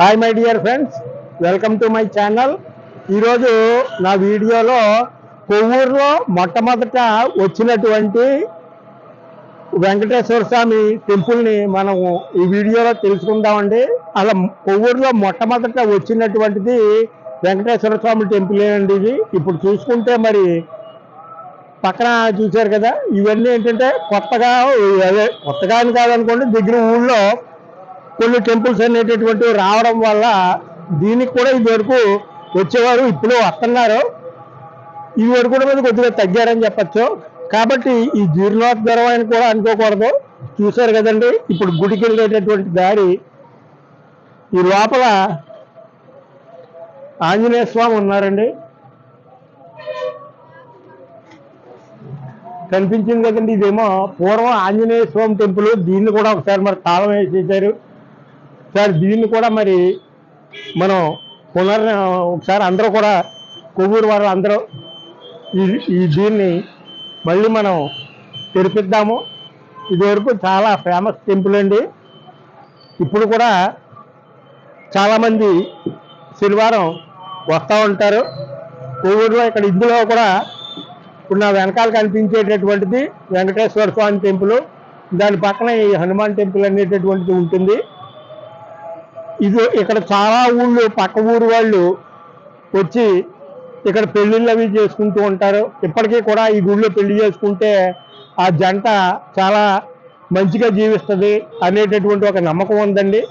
Hi my dear friends welcome to my channel ఈరోజు నా వీడియోలో కొవ్వూరులో మొట్టమొదట వచ్చినటువంటి వెంకటేశ్వర స్వామి టెంపుల్ని మనం ఈ వీడియోలో తెలుసుకుందామండి. అలా కొవ్వూరులో మొట్టమొదట వచ్చినటువంటిది వెంకటేశ్వర స్వామి టెంపుల్ అండి ఇది. ఇప్పుడు చూసుకుంటే మరి పక్కన చూశారు కదా ఇవన్నీ ఏంటంటే కొత్తగా అదే కొత్తగా అని కాదనుకోండి దగ్గర ఊళ్ళో కొన్ని టెంపుల్స్ అనేటటువంటివి రావడం వల్ల దీనికి కూడా ఇది వరకు వచ్చేవారు ఇప్పుడు వస్తున్నారు. ఈ వరకు కూడా మీద కొద్దిగా తగ్గారని చెప్పచ్చు. కాబట్టి ఈ జీర్ణోద్ధరం అని కూడా అనుకోకూడదు. చూశారు కదండి ఇప్పుడు గుడికి వెళ్ళేటటువంటి దారి. ఈ లోపల ఆంజనేయ స్వామి ఉన్నారండి. కనిపించింది కదండి ఇదేమో పూర్వం ఆంజనేయ స్వామి టెంపుల్ దీన్ని కూడా ఒకసారి మరి తాళం వేసేసారు. సార్ దీన్ని కూడా మరి మనం పునర్ ఒకసారి అందరూ కూడా కొవ్వూరు వారు అందరూ ఈ ఈ దీన్ని మళ్ళీ మనం తెరిపిద్దాము. ఇదివరకు చాలా ఫేమస్ టెంపుల్ అండి. ఇప్పుడు కూడా చాలామంది శనివారం వస్తూ ఉంటారు. కొవ్వూరులో ఇక్కడ ఇందులో కూడా ఇప్పుడు నా వెనకాల కనిపించేటటువంటిది వెంకటేశ్వర స్వామి టెంపుల్. దాని పక్కన ఈ హనుమాన్ టెంపుల్ అనేటటువంటిది ఉంటుంది. ఇది ఇక్కడ చాలా ఊళ్ళు పక్క ఊరు వాళ్ళు వచ్చి ఇక్కడ పెళ్ళిళ్ళు అవి చేసుకుంటూ ఉంటారు. ఇప్పటికీ కూడా ఈ గుడిలో పెళ్ళి చేసుకుంటే ఆ జంట చాలా మంచిగా జీవిస్తుంది అనేటటువంటి ఒక నమ్మకం ఉందండి.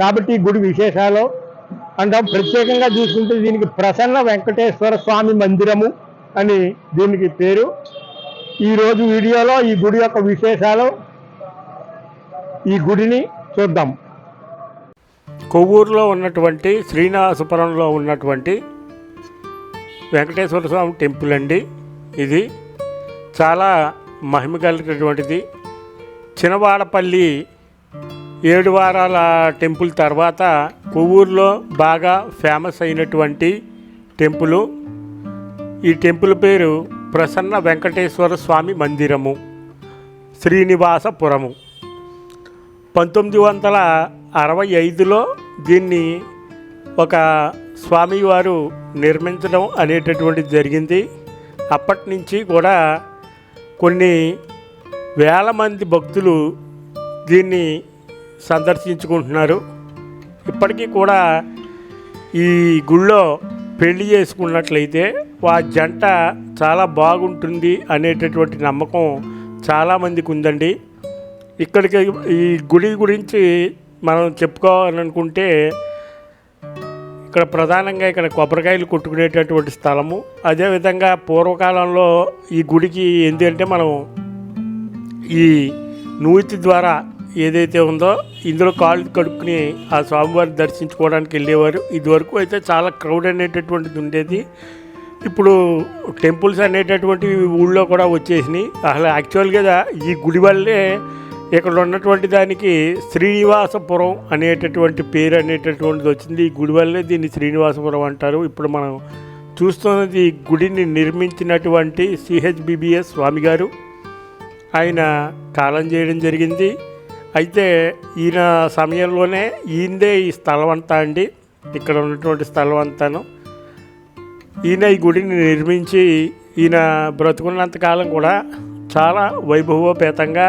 కాబట్టి ఈ గుడి విశేషాలు అంటే. ప్రత్యేకంగా చూసుకుంటే దీనికి ప్రసన్న వెంకటేశ్వర స్వామి మందిరము అని దీనికి పేరు. ఈరోజు వీడియోలో ఈ గుడి యొక్క విశేషాలు ఈ గుడిని చూద్దాం. కొవ్వూరులో ఉన్నటువంటి శ్రీనివాసపురంలో ఉన్నటువంటి వెంకటేశ్వర స్వామి టెంపుల్ అండి ఇది. చాలా మహిమ కలిగినటువంటిది. చినవాడపల్లి ఏడు వారాల టెంపుల్ తర్వాత కొవ్వూరులో బాగా ఫేమస్ అయినటువంటి టెంపుల్. ఈ టెంపుల్ పేరు ప్రసన్న వెంకటేశ్వర స్వామి మందిరము శ్రీనివాసపురము. పంతొమ్మిది వందల అరవై ఐదులో దీన్ని ఒక స్వామివారు నిర్మించడం అనేటటువంటిది జరిగింది. అప్పటి నుంచి కూడా కొన్ని వేల మంది భక్తులు దీన్ని సందర్శించుకుంటున్నారు. ఇప్పటికీ కూడా ఈ గుళ్ళో పెళ్ళి చేసుకున్నట్లయితే ఆ జంట చాలా బాగుంటుంది అనేటటువంటి నమ్మకం చాలామందికి ఉందండి ఇక్కడికి ఈ గుడి గురించి మనం చెప్పుకోవాలనుకుంటే ఇక్కడ ప్రధానంగా ఇక్కడ కొబ్బరికాయలు కొట్టుకునేటటువంటి స్థలము. అదేవిధంగా పూర్వకాలంలో ఈ గుడికి ఏంటంటే మనం ఈ నూతి ద్వారా ఏదైతే ఉందో ఇందులో కాళ్ళు కడుక్కుని ఆ స్వామివారిని దర్శించుకోవడానికి వెళ్ళేవారు. ఇదివరకు అయితే చాలా క్రౌడ్ అనేటటువంటిది ఉండేది. ఇప్పుడు టెంపుల్స్ అనేటటువంటివి ఊళ్ళో కూడా వచ్చేసినాయి. అసలు యాక్చువల్గా ఈ గుడి వల్లే ఇక్కడ ఉన్నటువంటి దానికి శ్రీనివాసపురం అనేటటువంటి పేరు అనేటటువంటిది వచ్చింది. ఈ గుడి వల్లే దీన్ని శ్రీనివాసపురం అంటారు. ఇప్పుడు మనం చూస్తున్నది ఈ గుడిని నిర్మించినటువంటి సిహెచ్బిబిఎస్ స్వామి గారు ఆయన కాలం చేయడం జరిగింది. అయితే ఈయన సమయంలోనే ఈయనదే ఈ స్థలం అంతా అండి. ఇక్కడ ఉన్నటువంటి స్థలం అంతాను ఈయన ఈ గుడిని నిర్మించి ఈయన బ్రతుకున్నంతకాలం కూడా చాలా వైభవోపేతంగా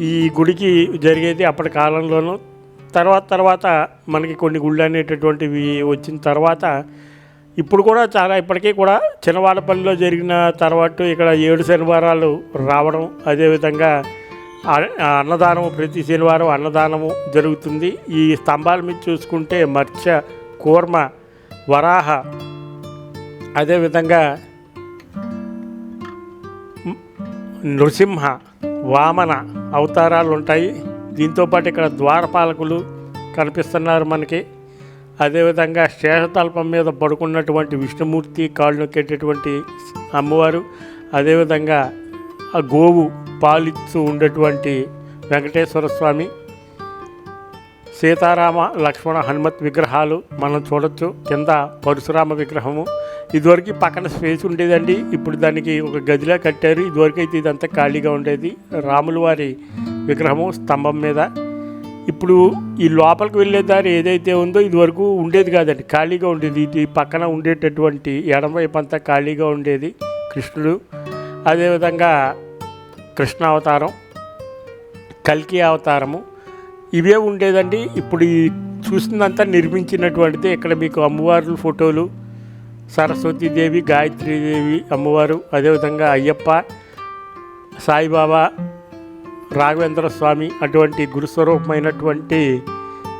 ఈ గుడికి జరిగేది అప్పటి కాలంలోనూ. తర్వాత తర్వాత మనకి కొన్ని గుళ్ళు అనేటటువంటివి వచ్చిన తర్వాత ఇప్పుడు కూడా చాలా ఇప్పటికీ కూడా చిన్నవాడపల్లిలో జరిగిన తర్వాత ఇక్కడ ఏడు శనివారాలు రావడం అదేవిధంగా అన్నదానం అన్నదానము ప్రతి శనివారం అన్నదానము జరుగుతుంది. ఈ స్తంభాల మీద చూసుకుంటే మత్స్య కూర్మ వరాహ అదేవిధంగా నృసింహ వామన అవతారాలు ఉంటాయి దీంతోపాటు ఇక్కడ ద్వారపాలకులు కనిపిస్తున్నారు మనకి. అదేవిధంగా శేషతల్పం మీద పడుకున్నటువంటి విష్ణుమూర్తి కాళ్ళు నొక్కేటటువంటి అమ్మవారు. అదేవిధంగా ఆ గోవు పాలిస్తూ ఉండేటువంటి వెంకటేశ్వర స్వామి. సీతారామ లక్ష్మణ హనుమత్ విగ్రహాలు మనం చూడొచ్చు. కింద పరశురామ విగ్రహము ఇదివరకు పక్కన స్పేస్ ఉండేదండి. ఇప్పుడు దానికి ఒక గదిలా కట్టారు. ఇదివరకు అయితే ఇదంతా ఖాళీగా ఉండేది. రాముల వారి విగ్రహము స్తంభం మీద. ఇప్పుడు ఈ లోపలికి వెళ్ళే దారి ఏదైతే ఉందో ఇది వరకు ఉండేది కాదండి. ఖాళీగా ఉండేది. ఇది పక్కన ఉండేటటువంటి ఎడమవైపు అంతా ఖాళీగా ఉండేది కృష్ణుడు. అదేవిధంగా కృష్ణ అవతారం కల్కి అవతారము ఇవే ఉండేదండి. ఇప్పుడు ఈ చూసిందంతా నిర్మించినటువంటిది ఇక్కడ మీకు అమ్మవార్ల ఫోటోలు సరస్వతీదేవి గాయత్రీదేవి అమ్మవారు అదేవిధంగా అయ్యప్ప సాయిబాబా రాఘవేంద్ర స్వామి అటువంటి గురుస్వరూపమైనటువంటి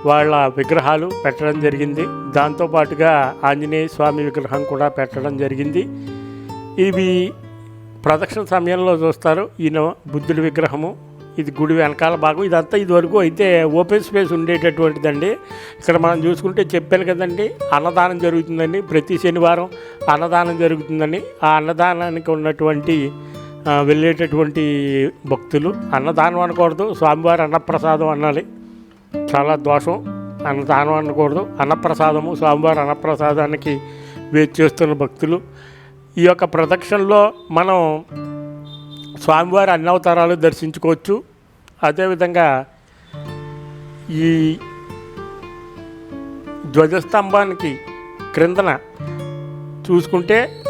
వాళ్ళ విగ్రహాలు పెట్టడం జరిగింది. దాంతోపాటుగా ఆంజనేయ స్వామి విగ్రహం కూడా పెట్టడం జరిగింది. ఇవి ప్రదక్షిణ సమయంలో చూస్తారు. ఈయన బుద్ధుడి విగ్రహము. ఇది గుడి వెనకాల భాగం. ఇదంతా ఇదివరకు అయితే ఓపెన్ స్పేస్ ఉండేటటువంటిదండి. ఇక్కడ మనం చూసుకుంటే చెప్పాను కదండి అన్నదానం జరుగుతుందండి ప్రతి శనివారం. అన్నదానం జరుగుతుందని ఆ అన్నదానానికి ఉన్నటువంటి వెళ్ళేటటువంటి భక్తులు అన్నదానం అనకూడదు స్వామివారి అన్నప్రసాదం అనాలి. చాలా దోషం. అన్నదానం అనకూడదు అన్నప్రసాదము స్వామివారి అన్నప్రసాదానికి వేచి చేస్తున్న భక్తులు. ఈ యొక్క ప్రదక్షిణలో మనం స్వామివారి అన్ని అవతారాలు దర్శించుకోవచ్చు. అదేవిధంగా ఈ ధ్వజస్తంభానికి క్రిందన చూసుకుంటే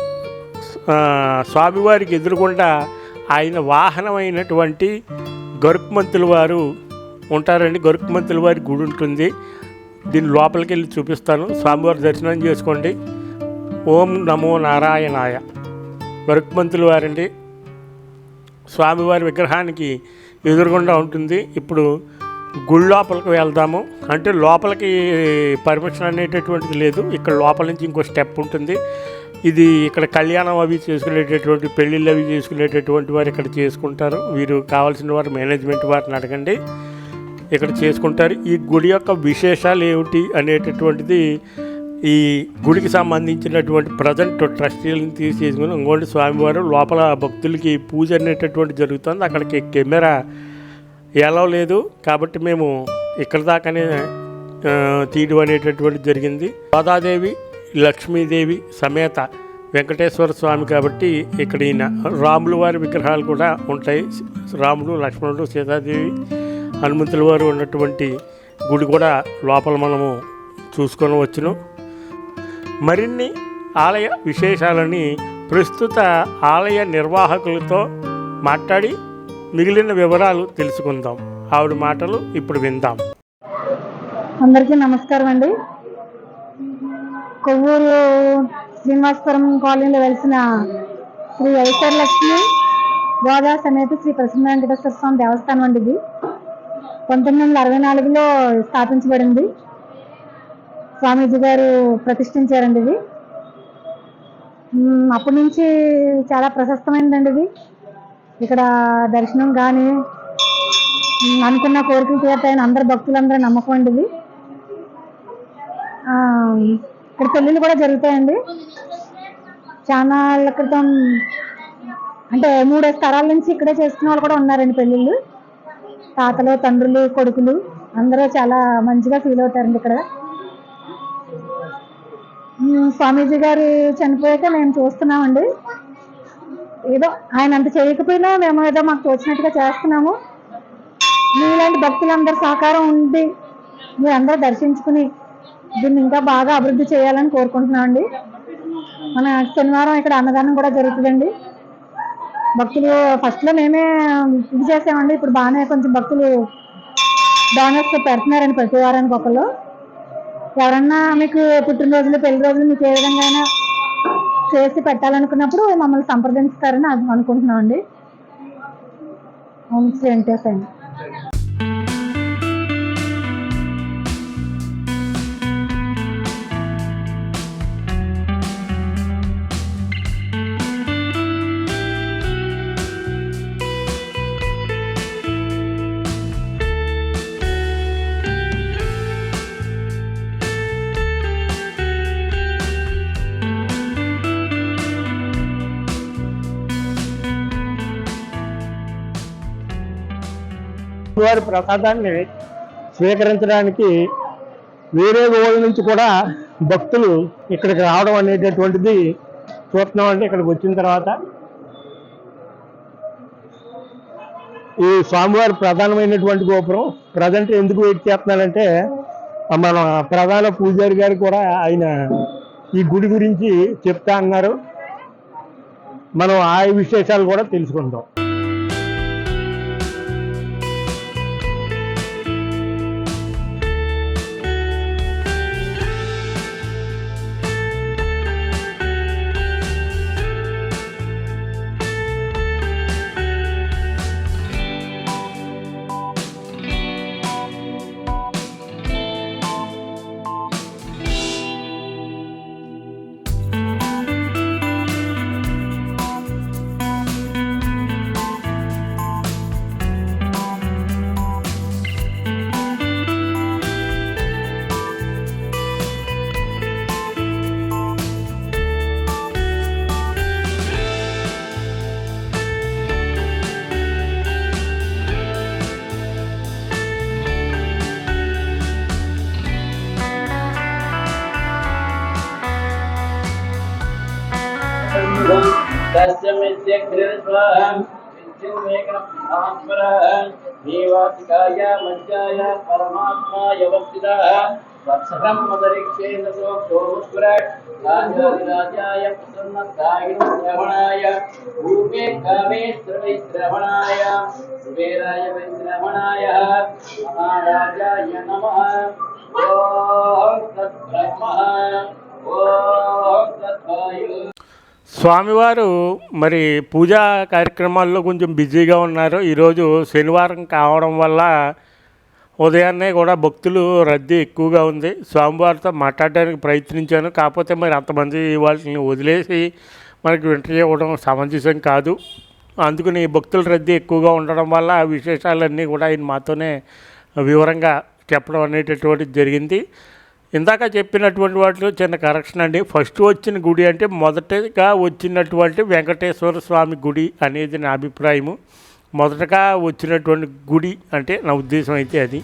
స్వామివారికి ఎదురుగుండా ఆయన వాహనమైనటువంటి గరుక్మంతుల వారు ఉంటారండి. గరుక్మంతుల వారి గుడి ఉంటుంది. దీని లోపలికి వెళ్ళి చూపిస్తాను. స్వామివారి దర్శనం చేసుకోండి. ఓం నమో నారాయణాయ. గరుక్మంతుల వారండి. స్వామివారి విగ్రహానికి ఎదురుగుండా ఉంటుంది. ఇప్పుడు గుడి లోపలికి వెళ్దాము. అంటే లోపలికి పర్మిషన్ అనేటటువంటిది లేదు. ఇక్కడ లోపల నుంచి ఇంకో స్టెప్ ఉంటుంది. ఇది ఇక్కడ కళ్యాణం అవి చేసుకునేటటువంటి పెళ్ళిళ్ళు అవి చేసుకునేటటువంటి వారు ఇక్కడ చేసుకుంటారు. వీరు కావాల్సిన వారు మేనేజ్మెంట్ వారిని అడగండి. ఇక్కడ చేసుకుంటారు. ఈ గుడి యొక్క విశేషాలు ఏమిటి అనేటటువంటిది ఈ గుడికి సంబంధించినటువంటి ప్రజెంట్ ట్రస్టీలను తీసేసుకుని ఇంకోటి స్వామివారు లోపల భక్తులకి పూజ అనేటటువంటి జరుగుతుంది. అక్కడికి కెమెరా ఎలా లేదు. కాబట్టి మేము ఇక్కడ దాకానే తీయడం అనేటటువంటి జరిగింది. గోదాదేవి లక్ష్మీదేవి సమేత వెంకటేశ్వర స్వామి కాబట్టి ఇక్కడ ఈయన రాముల వారి విగ్రహాలు కూడా ఉంటాయి. రాముడు లక్ష్మణుడు సీతాదేవి హనుమంతుల వారు ఉన్నటువంటి గుడి కూడా లోపల మనము చూసుకొని వచ్చును. మరిన్ని ఆలయ విశేషాలని ప్రస్తుత ఆలయ నిర్వాహకులతో మాట్లాడి మిగిలిన వివరాలు తెలుసుకుందాం. ఆవిడ మాటలు ఇప్పుడు విందాం. అందరికీ నమస్కారం అండి. కొవ్వూరు శ్రీనివాసపురం కాలనీలో వెలిసిన శ్రీ ఐశ్వర లక్ష్మి గోదా సమేత శ్రీ ప్రసన్న వెంకటేశ్వర స్వామి దేవస్థానం అండి ఇది. పంతొమ్మిది వందల అరవై నాలుగులో స్థాపించబడింది. స్వామీజీ గారు ప్రతిష్ఠించారండి ఇది. అప్పటి నుంచి చాలా ప్రశస్తమైందండి ఇది. ఇక్కడ దర్శనం కానీ అనుకున్న కోరికలు తీరతాయని అందరు భక్తులందరూ నమ్మకం అండి ఇది. ఇక్కడ పెళ్ళిళ్ళు కూడా జరుగుతాయండి. చాలా క్రితం అంటే మూడేసి తరాల నుంచి ఇక్కడే చేసుకున్న వాళ్ళు కూడా ఉన్నారండి పెళ్ళిళ్ళు. తాతలు తండ్రులు కొడుకులు అందరూ చాలా మంచిగా ఫీల్ అవుతారండి ఇక్కడ. స్వామీజీ గారు చనిపోయాక మేము చూస్తున్నామండి. ఏదో ఆయన అంత చేయకపోయినా మేము ఏదో మాకు తోచినట్టుగా చేస్తున్నాము. మీలాంటి భక్తులందరూ సహకారం ఉండి మీరందరూ దర్శించుకుని దీన్ని ఇంకా బాగా అభివృద్ధి చేయాలని కోరుకుంటున్నామండి మన శనివారం ఇక్కడ అన్నదానం కూడా జరుగుతుందండి. భక్తులు ఫస్ట్లో మేమే ఇది చేసామండి. ఇప్పుడు బాగానే కొంచెం భక్తులు డోనర్స్ పెడుతున్నారండి ప్రతి వారానికి ఒకళ్ళు. ఎవరన్నా మీకు పుట్టినరోజులు పెళ్ళి రోజులు మీకు ఏ విధంగా అయినా చేసి పెట్టాలనుకున్నప్పుడు మమ్మల్ని సంప్రదించుతారని అది అనుకుంటున్నాం అండి ఓం శ్రీ వెంకటేశ్వర వారి ప్రసాదాన్ని స్వీకరించడానికి వేరే ఊళ్ళ నుంచి కూడా భక్తులు ఇక్కడికి రావడం అనేటటువంటిది చూస్తున్నామంటే ఇక్కడికి వచ్చిన తర్వాత ఈ స్వామివారి ప్రధానమైనటువంటి గోపురం ప్రజెంట్ ఎందుకు వెయిట్ చేస్తున్నానంటే మన ప్రధాన పూజారి గారు కూడా ఆయన ఈ గుడి గురించి చెప్తా అన్నారు. మనం ఆ విశేషాలు కూడా తెలుసుకుందాం. ईश्वरं तस्यमित्यग्रस्वहं विद्युमेकनात्मरः देवातिकाय मज्जाय परमात्माय वक्तितः वत्सरमदरिक्षेण सोक्षोस्वर राजाधिराजाय प्रसन्नकायिणश्रवणाय रूपे कामे श्रवै श्रवणाय कुबेराय वै श्रवणाय महाराजाय नमः ॐ तत्ब्रह्मः ॐ तद्वायुः స్వామివారు మరి పూజా కార్యక్రమాల్లో కొంచెం బిజీగా ఉన్నారు. ఈరోజు శనివారం కావడం వల్ల ఉదయాన్నే కూడా భక్తులు రద్దీ ఎక్కువగా ఉంది. స్వామివారితో మాట్లాడడానికి ప్రయత్నించాను. కాకపోతే మరి అంతమంది వాళ్ళని వదిలేసి మనకి వెంటనే ఇవ్వడం సమంజసం కాదు. అందుకని భక్తుల రద్దీ ఎక్కువగా ఉండడం వల్ల ఆ విశేషాలన్నీ కూడా ఆయన మాతోనే వివరంగా చెప్పడం అనేటటువంటిది జరిగింది. ఇందాక చెప్పినటువంటి వాటిలో చిన్న కరెక్షన్ అండి. ఫస్ట్ వచ్చిన గుడి అంటే మొదటగా వచ్చినటువంటి వెంకటేశ్వర స్వామి గుడి అనేది నా అభిప్రాయము. మొదటగా వచ్చినటువంటి గుడి అంటే నా ఉద్దేశం అయితే అది.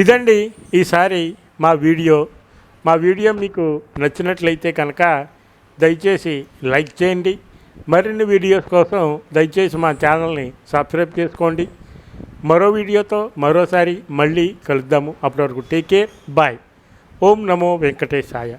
ఇదండి ఈసారి మా వీడియో. మా వీడియో మీకు నచ్చినట్లయితే కనుక దయచేసి లైక్ చేయండి. మరిన్ని వీడియోస్ కోసం దయచేసి మా ఛానల్ని సబ్స్క్రైబ్ చేసుకోండి. మరో వీడియోతో మరోసారి మళ్ళీ కలుద్దాము. అప్పటి వరకు టేక్ కేర్. బాయ్. ఓం నమో వెంకటేశాయ.